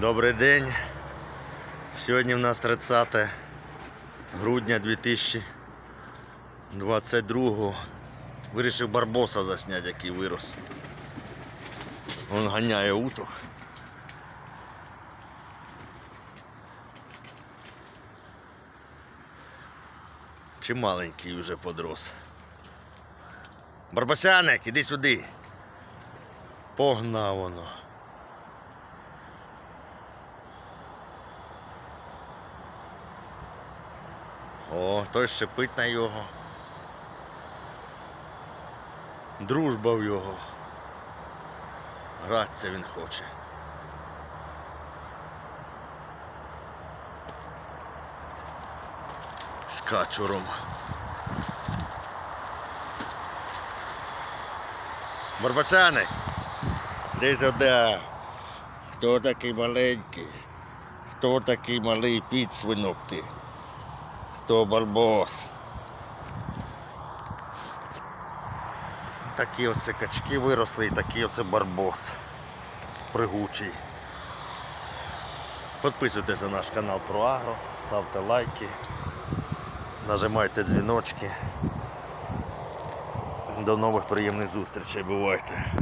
Добрий день. Сьогодні в нас 30 грудня 2022. Вирішив барбоса засняти, який вирос. Він ганяє уток. Чи маленький уже подрос. Барбосяник, іди сюди. Погнав воно. О, той шипить на його. Дружба в його. Гратися він хоче. З качуром. Барбасяник, десь оде. Хто такий маленький? Хто такий малий підсвинок ти? Хто барбос? Такі оце качки виросли і такий оце барбос. Пригучий. Підписуйтесь на наш канал про Агро, ставте лайки, нажимайте дзвіночки. До нових приємних зустрічей. Бувайте!